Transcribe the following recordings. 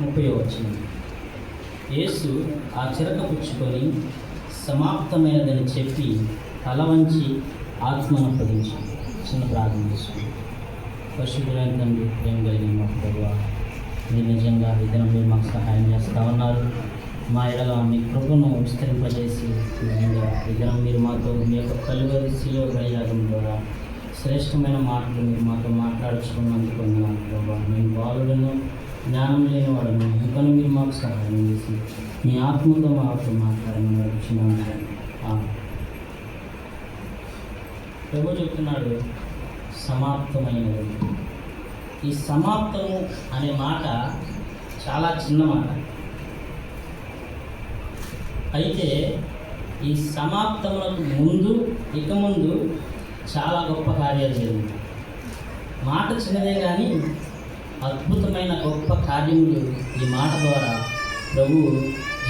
ముప్పై వచ్చిన యేసు ఆ చిరక పుచ్చుకొని సమాప్తమైనదని చెప్పి తల వంచి ఆత్మను అప్పగించి చిన్న ప్రార్థన చేసుకుంది. తండ్రి ప్రేమ కలిగిన మా ప్రభు మీరు నిజంగా విధానం మీరు మాకు సహాయం చేస్తూ ఉన్నారు. మా ఎడల మీ కృపను విస్తరింపజేసి నిజంగా విధానం మీరు మాతో మీ యొక్క కలువరి శిలో బలియాగం ద్వారా శ్రేష్టమైన మాటలు మీరు మాతో మాట్లాడుచుకున్నందుకు ప్రభావ మేము బాలులను జ్ఞానం లేని వాడను ఇంకా మీరు మాకు సహాయం చేసి మీ ఆత్మతో మాతో మాట్లాడమని నడుచున్నాను ప్రభు చెప్తున్నాడు సమాప్తమైనది. ఈ సమాప్తము అనే మాట చాలా చిన్న మాట. అయితే ఈ సమాప్తములకు ముందు ఇక ముందు చాలా గొప్ప కార్యాలు జరిగింది మాట చిన్నదే కానీ అద్భుతమైన గొప్ప కార్యములు ఈ మాట ద్వారా ప్రభువు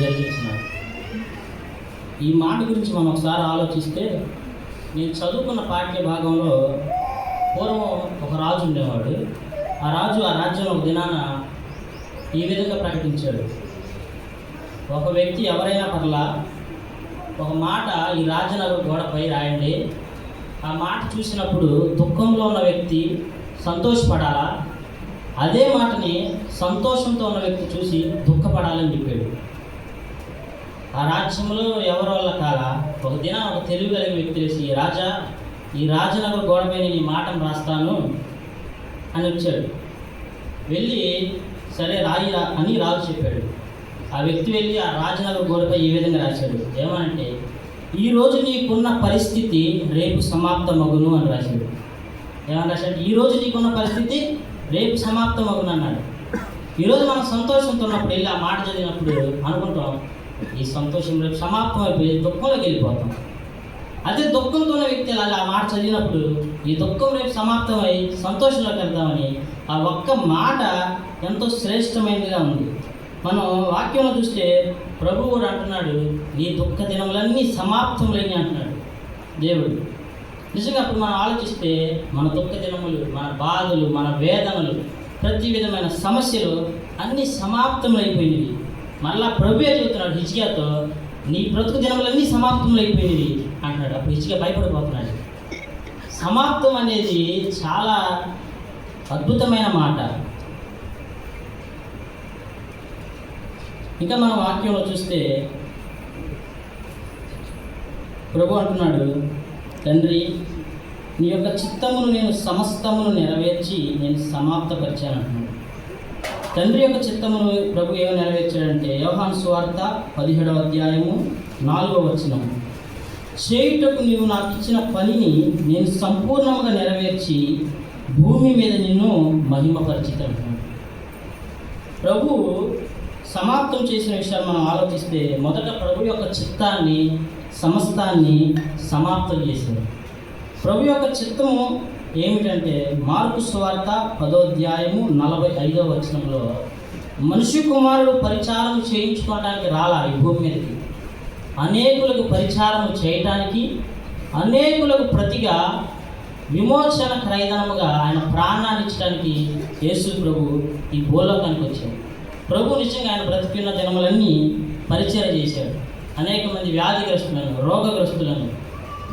జరిగించినాడు. ఈ మాట గురించి మనం ఒకసారి ఆలోచిస్తే నేను చదువుకున్న పాఠ్య భాగంలో పూర్వం ఒక రాజు ఉండేవాడు. ఆ రాజు ఆ రాజ్యం ఒక దినాన ఈ విధంగా ప్రకటించాడు. ఒక వ్యక్తి ఎవరైనా పర్లా ఒక మాట ఈ రాజనగర్ గోడపై రాయండి. ఆ మాట చూసినప్పుడు దుఃఖంలో ఉన్న వ్యక్తి సంతోషపడాలా? అదే మాటని సంతోషంతో ఉన్న వ్యక్తి చూసి దుఃఖపడాలని చెప్పాడు. ఆ రాజ్యంలో ఎవరి వల్ల కాల? ఒక దిన ఒక తెలుగు కలిగిన వ్యక్తి వేసి రాజా ఈ రాజనగర్ గోడ మీద నీ మాటను రాస్తాను అని వచ్చాడు. వెళ్ళి సరే రాయి రా అని రాజు చెప్పాడు. ఆ వ్యక్తి వెళ్ళి ఆ రాజనగర్ గోడపై ఈ విధంగా రాశాడు? ఏమనంటే ఈ రోజు నీకున్న పరిస్థితి రేపు సమాప్తమగును అని రాశాడు. ఏమని రాశాడు? ఈ రోజు నీకున్న పరిస్థితి రేపు సమాప్తమగును అన్నాడు. ఈరోజు మనం సంతోషంతో ఉన్నప్పుడు వెళ్ళి ఆ మాట చదివినప్పుడు అనుకుంటాం ఈ సంతోషం రేపు సమాప్తం అయిపోయి దుఃఖంలోకి వెళ్ళిపోతాం. అదే దుఃఖంతో ఉన్న వ్యక్తి అలా ఆ మాట చదివినప్పుడు ఈ దుఃఖం రేపు సమాప్తమై సంతోషంలోకి వెళ్దామని ఆ ఒక్క మాట ఎంతో శ్రేష్టమైనదిగా ఉంది. మనం వాక్యంలో చూస్తే ప్రభువు కూడా అంటున్నాడు నీ దుఃఖ దినములన్నీ సమాప్తములని అంటున్నాడు దేవుడు. నిజంగా అప్పుడు మనం ఆలోచిస్తే మన దుఃఖ దినములు మన బాధలు మన వేదనలు ప్రతి విధమైన సమస్యలు అన్నీ సమాప్తములైపోయినవి. మళ్ళా ప్రభువే చెబుతున్నాడు హిజ్గాతో నీ బ్రతుకు దినములన్నీ సమాప్తములైపోయినవి అంటున్నాడు. అప్పుడు హిజ్గా భయపడిపోతున్నాడు. సమాప్తం అనేది చాలా అద్భుతమైన మాట. ఇంకా మనం వాక్యంలో చూస్తే ప్రభు అంటున్నాడు తండ్రి నీ యొక్క చిత్తమును నేను సమస్తమును నెరవేర్చి నేను సమాప్తపరిచాను అంటున్నాడు తండ్రి యొక్క చిత్తమును ప్రభు ఏమో నెరవేర్చాడంటే యోహాన్ స్వార్త పదిహేడవ అధ్యాయము నాలుగవ వచనం చేయుటకు నీవు నాకు ఇచ్చిన పనిని నేను సంపూర్ణంగా నెరవేర్చి భూమి మీద నిన్ను మహిమపరిచిత ప్రభు సమాప్తం చేసిన విషయాలు మనం ఆలోచిస్తే మొదట ప్రభు యొక్క చిత్తాన్ని సమస్తాన్ని సమాప్తం చేశాడు ప్రభు యొక్క చిత్తము ఏమిటంటే మార్పు స్వార్త పదోధ్యాయము నలభై ఐదవ వచనంలో మనిషి కుమారుడు పరిచారం చేయించుకోవడానికి రాలా ఈ భూమి మీదకి? అనేకులకు పరిచారం చేయటానికి అనేకులకు ప్రతిగా విమోచన క్రైదనముగా ఆయన ప్రాణాన్ని ఇచ్చడానికి యేసు ప్రభు ఈ భూలోకానికి వచ్చాడు. ప్రభు నిజంగా ఆయన బ్రతికిన దినములన్నీ పరిచయం చేశాడు. అనేక మంది వ్యాధిగ్రస్తులను రోగగ్రస్తులను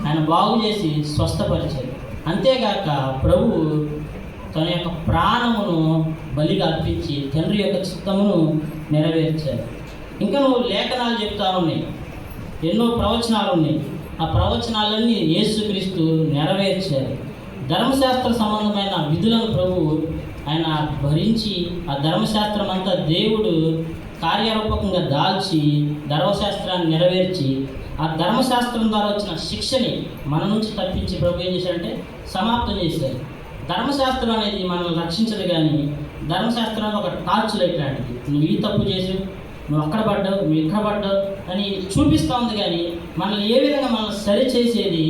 ఆయన బాగు చేసి స్వస్థపరిచారు అంతేగాక ప్రభు తన యొక్క ప్రాణమును బలిగా అర్పించి తండ్రి యొక్క చిత్తమును నెరవేర్చారు ఇంకా నువ్వు లేఖనాలు చెప్తా ఉన్నాయి ఎన్నో ప్రవచనాలు ఉన్నాయి ఆ ప్రవచనాలన్నీ యేసుక్రీస్తు నెరవేర్చారు ధర్మశాస్త్ర సంబంధమైన విధులను ప్రభు ఆయన భరించి ఆ ధర్మశాస్త్రం అంతా దేవుడు కార్యరూపకంగా దాల్చి ధర్మశాస్త్రాన్ని నెరవేర్చి ఆ ధర్మశాస్త్రం ద్వారా వచ్చిన శిక్షని మన నుంచి తప్పించి ప్రభు ఏం చేశారంటే సమాప్తం చేశారు ధర్మశాస్త్రం అనేది మనల్ని రక్షించదు కానీ ధర్మశాస్త్రం ఒక టార్చ్ లైట్ లాంటిది. నువ్వు ఈ తప్పు చేసావు నువ్వు అక్కడ పడ్డావు నువ్వు ఇక్కడ పడ్డావు అని చూపిస్తూ ఉంది కానీ మనల్ని ఏ విధంగా మనల్ని సరి చేసేది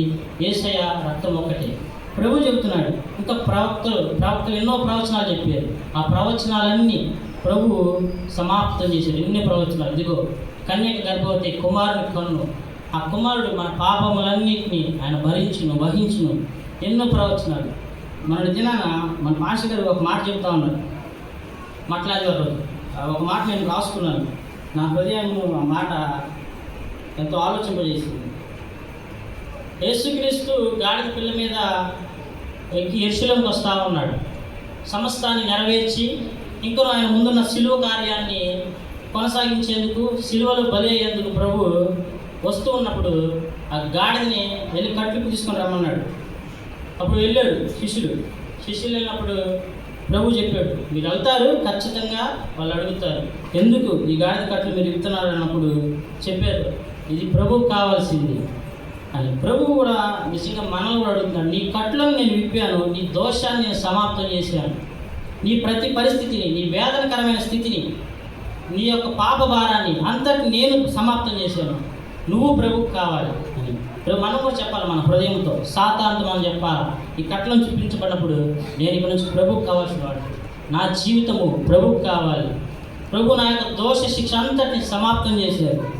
ఏసయ రక్తం ఒక్కటే. ప్రభు చెబుతున్నాడు ఇంకా ప్రవక్తలు ప్రవక్తలు ఎన్నో ప్రవచనాలు చెప్పారు. ఆ ప్రవచనాలన్నీ ప్రభు సమాప్తం చేశారు ఎన్ని ప్రవచనాలు. ఇదిగో కన్యక గర్భవతి కుమారుని కన్ను. ఆ కుమారుడు మన పాపములన్నింటినీ ఆయన భరించును వహించును. ఎన్నో ప్రవచనాలు. మన దినాన మన మాస్టర్ గారు ఒక మాట చెప్తా ఉన్నారు. మాట్లాడేవారు ఆ ఒక మాట నేను రాసుకున్నాను. నా హృదయం ఆ మాట ఎంతో ఆలోచింపజేసింది. యేసుక్రీస్తు గాడిద పిల్ల మీద ఎక్కి ఎరుశలంకి వస్తూ ఉన్నాడు. సమస్తాన్ని నెరవేర్చి ఇంకనూ ఆయన ముందున్న శిలువ కార్యాన్ని కొనసాగించేందుకు శిలువలో బలి అయ్యేందుకు ప్రభు వస్తూ ఉన్నప్పుడు ఆ గాడిదని వెళ్ళి కట్టుకు తీసుకొని రమ్మన్నాడు. అప్పుడు వెళ్ళాడు శిష్యుడు శిష్యులు వెళ్ళినప్పుడు ప్రభు చెప్పాడు మీరు వెళ్తారు ఖచ్చితంగా వాళ్ళు అడుగుతారు. ఎందుకు ఈ గాడిద కట్లు మీరు ఇస్తున్నారు? అన్నప్పుడు చెప్పారు ఇది ప్రభువు కావాల్సింది. అని ప్రభు కూడా నిజంగా మనల్ని కూడా అడుగుతున్నాడు నీ కట్లను నేను విప్పాను నీ దోషాన్ని నేను సమాప్తం చేశాను. నీ ప్రతి పరిస్థితిని నీ వేదనకరమైన స్థితిని నీ యొక్క పాప భారాన్ని అంతటి నేను సమాప్తం చేశాను. నువ్వు ప్రభు కావాలి అని. ఇప్పుడు మనం కూడా చెప్పాలి మన హృదయంతో. సాతాంతో మనం చెప్పాలి? ఈ కట్లను చూపించబడినప్పుడు నేను ఇక్కడి నుంచి ప్రభుకు కావాల్సిన వాడు నా జీవితము ప్రభుకు కావాలి. ప్రభు నా యొక్క దోష శిక్ష అంతటిని సమాప్తం చేశారు.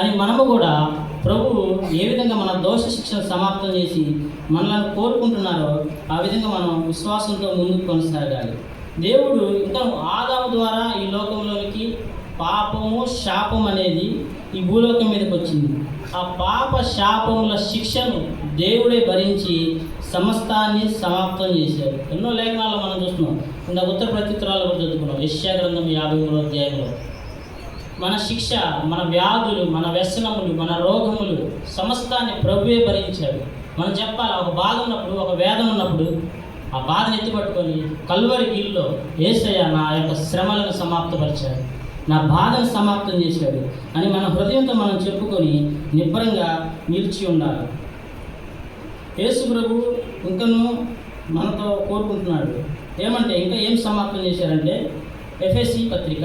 అని మనము కూడా ప్రభువు ఏ విధంగా మన దోష శిక్షను సమాప్తం చేసి మనల్ని కోరుకుంటున్నారో ఆ విధంగా మనం విశ్వాసంతో ముందుకు కొనసాగాలి. దేవుడు ఇంకా ఆదాము ద్వారా ఈ లోకంలోనికి పాపము శాపం అనేది ఈ భూలోకం మీదకి వచ్చింది. ఆ పాప శాపముల శిక్షను దేవుడే భరించి సమస్తాన్ని సమాప్తం చేశారు ఎన్నో లేఖనాల్లో మనం చూస్తున్నాం. ఇంత ఉత్తర ప్రత్యుత్తరాలు కూడా చదువుకున్నాం. యశ్యా గ్రంథం యాభై మూడో అధ్యాయంలో. మన శిక్ష మన వ్యాధులు మన వ్యసనములు మన రోగములు సమస్తాన్ని ప్రభువే భరించాడు. మనం చెప్పాలి ఒక బాధ ఉన్నప్పుడు ఒక వేదం ఉన్నప్పుడు ఆ బాధను ఎత్తిపట్టుకొని కల్వరి గిల్లో ఏసయ్య నా యొక్క శ్రమలను సమాప్తపరిచాడు. నా బాధను సమాప్తం చేశాడు అని మన హృదయంతో మనం చెప్పుకొని నిబ్బరంగా నిలిచి ఉండాలి. యేసు ప్రభు ఇంకను మనతో కోరుకుంటున్నాడు. ఏమంటే ఇంకా ఏం సమాప్తం చేశారంటే ఎఫ్ఎస్సి పత్రిక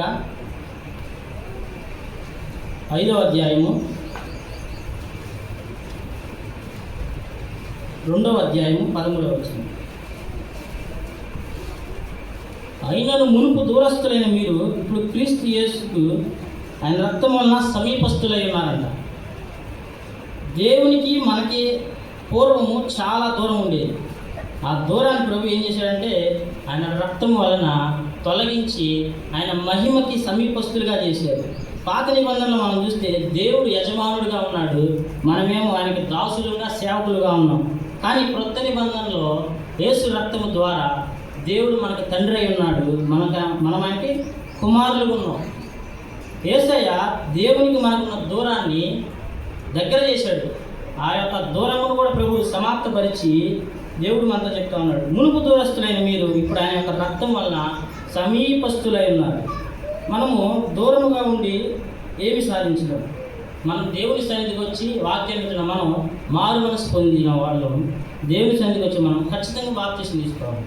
ఐదవ అధ్యాయము రెండవ అధ్యాయము పదమూడవ వచనం. అయినను మునుపు దూరస్తులైన మీరు ఇప్పుడు క్రీస్తు యేసుకు ఆయన రక్తం వలన సమీపస్తులై ఉన్నారంట దేవునికి మనకి పూర్వము చాలా దూరం ఉండేది. ఆ దూరాన్ని ప్రభు ఏం చేశాడంటే ఆయన రక్తం వలన తొలగించి ఆయన మహిమకి సమీపస్తులుగా చేశారు పాత నిబంధనలు మనం చూస్తే దేవుడు యజమానుడిగా ఉన్నాడు. మనమేమో ఆయనకి దాసులుగా సేవకులుగా ఉన్నాం. కానీ క్రొత్త నిబంధనలో యేసు రక్తము ద్వారా దేవుడు మనకు తండ్రి అయి ఉన్నాడు. మనక మనం కుమారులు ఉన్నాం. ఏసయ్య దేవునికి మనకున్న దూరాన్ని దగ్గర చేశాడు. ఆ యొక్క దూరమును కూడా ప్రభువు సమాప్తపరిచి దేవుడు మనతో చెప్తా ఉన్నాడు. మునుపు దూరస్తులైన మీరు ఇప్పుడు ఆయన యొక్క రక్తం వలన సమీపస్తులై ఉన్నారు. మనము దూరముగా ఉండి ఏమి సాధించలేం మనం దేవుని సన్నిధికి వచ్చి వాక్యం మనం మారు మనసు పొందిన వాళ్ళు దేవుని సన్నిధికి వచ్చి మనం ఖచ్చితంగా బాప్తీసం తీసుకోవాలి.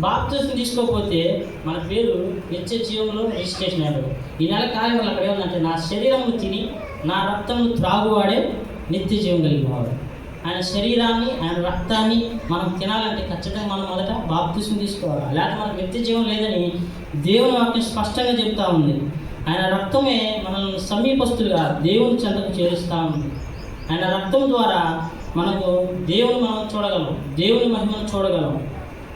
బాప్తీసం తీసుకోకపోతే మన పేరు నిత్య జీవంలో రిజిస్ట్రేషన్ అయ్యారు ఈ నెల కార్యక్రమం అక్కడ ఏమందంటే నా శరీరము తిని నా రక్తము త్రాగువాడే నిత్య జీవం కలిగిన వాడు. ఆయన శరీరాన్ని ఆయన రక్తాన్ని మనం తినాలంటే ఖచ్చితంగా మనం మొదట బాప్తీసం తీసుకోవాలి. లేకపోతే మనకు నిత్య జీవం లేదని దేవుని వాక్యం స్పష్టంగా చెప్తా ఉంది. ఆయన రక్తమే మనల్ని సమీపస్తులుగా దేవుని చెంతకు చేరుస్తూ ఉంది. ఆయన రక్తం ద్వారా మనకు దేవుని మనం చూడగలం దేవుని మహిమను చూడగలం.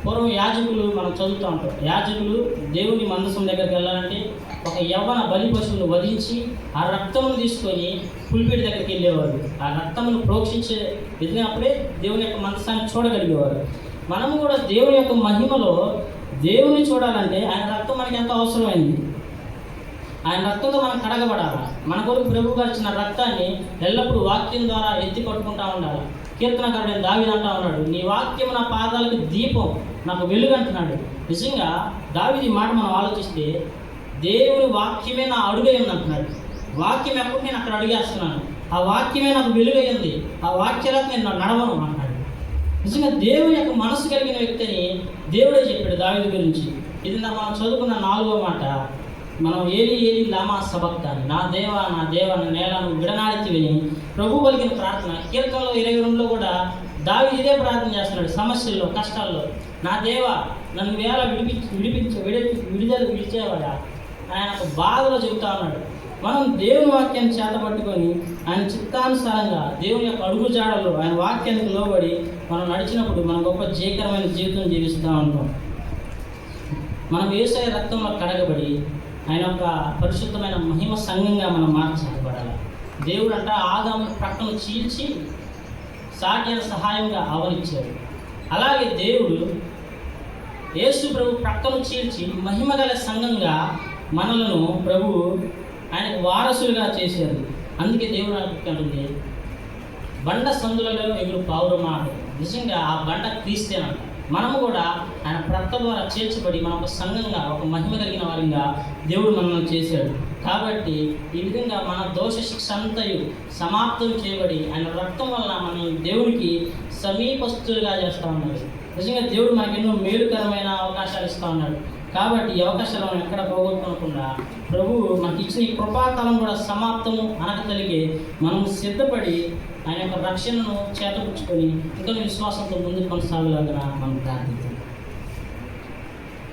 పూర్వం యాజకులు మనం చదువుతూ ఉంటాం యాజకులు దేవుని మందసం దగ్గరికి వెళ్ళాలంటే ఒక యవ్వన బలి పశువును వధించి ఆ రక్తమును తీసుకొని పులిపిడి దగ్గరికి వెళ్ళేవారు. ఆ రక్తమును ప్రోక్షించే వెళ్ళినప్పుడే దేవుని యొక్క మందసాన్ని చూడగలిగేవారు. మనము కూడా దేవుని యొక్క మహిమలో దేవుని చూడాలంటే ఆయన రక్తం మనకి ఎంతో అవసరమైంది. ఆయన రక్తంతో మనం కడగబడాలి? మన కొరకు ప్రభు గారు రక్తాన్ని ఎల్లప్పుడూ వాక్యం ద్వారా ఎత్తి పట్టుకుంటా ఉండాలి? కీర్తనకారుడు దావిది అంటా ఉన్నాడు నీ వాక్యం నా పాదాలకు దీపం నాకు వెలుగు అంటున్నాడు. నిజంగా దావిది మాట మనం ఆలోచిస్తే దేవుని వాక్యమే నా అడుగై ఉంది అంటున్నాడు. వాక్యం ఎప్పుడు నేను అక్కడ అడిగేస్తున్నాను? ఆ వాక్యమే నాకు వెలుగైంది ఆ వాక్యాలకు నేను నడవను అంటున్నాడు. నిజంగా దేవుని యొక్క మనసు కలిగిన వ్యక్తిని దేవుడే చెప్పాడు దావిది గురించి. ఇది నా మనం చదువుకున్న నాలుగో మాట. మనం ఏలి ఏలి లామా సబక్తాని నా దేవ నా దేవ నా నేలను విడనాడితి విని ప్రభు పలికిన ప్రార్థన. కీర్తనలో ఇరవై రెండులో కూడా దావి ఇదే ప్రార్థన చేస్తున్నాడు సమస్యల్లో కష్టాల్లో. నా దేవ నన్ను వేళ విడిపించి విడిపించ విడి విడుదల విడిచేవాడా? ఆయన ఒక బాధలో చెబుతా ఉన్నాడు. మనం దేవుని వాక్యాన్ని చేతపట్టుకొని ఆయన చిత్తానుసారంగా దేవుని యొక్క అడుగు జాడలు ఆయన వాక్యానికి లోబడి మనం నడిచినప్పుడు మనం గొప్ప జయకరమైన జీవితం జీవిస్తూ ఉంటాం మనం వ్యవసాయ రక్తంలో కడగబడి ఆయన యొక్క పరిశుద్ధమైన మహిమ సంఘంగా మనం మార్చబడాలి దేవుడు అంట ఆదాము ప్రక్కను చీల్చి సాగ్యాల సహాయంగా ఆవరించాడు. అలాగే దేవుడు యేసు ప్రభు ప్రక్కను చీల్చి మహిమగల సంఘంగా మనలను ప్రభు ఆయనకు వారసులుగా చేశారు అందుకే దేవుడు అంటుంది బండ సందులలో ఎగురు పావురమాట నిజంగా ఆ బండ క్రీస్తేనంట. మనము కూడా ఆయన ప్రక్క ద్వారా చేర్చబడి మన ఒక సంఘంగా ఒక మహిమ కలిగిన వారిగా దేవుడు మనల్ని చేశాడు. కాబట్టి ఈ విధంగా మన దోష శిక్ష అంతయు సమాప్తం చేయబడి ఆయన రక్తం వలన మనం దేవునికి సమీపస్తులుగా చేస్తూ ఉన్నాడు. నిజంగా దేవుడు మనకు ఎన్నో మేలుకరమైన అవకాశాలు ఇస్తూ ఉన్నాడు. కాబట్టి ఈ అవకాశాలు మనం ఎక్కడ పోగొట్టుకోకుండా ప్రభువు మనకి ఇచ్చిన ఈ కృపాకాలం కూడా సమాప్తము అనక కలిగి మనం సిద్ధపడి ఆయన యొక్క రక్షణను చేతపుచ్చుకొని ఇంకా విశ్వాసంతో ముందు కొనసాగలాగా మనం ప్రార్థిస్తాం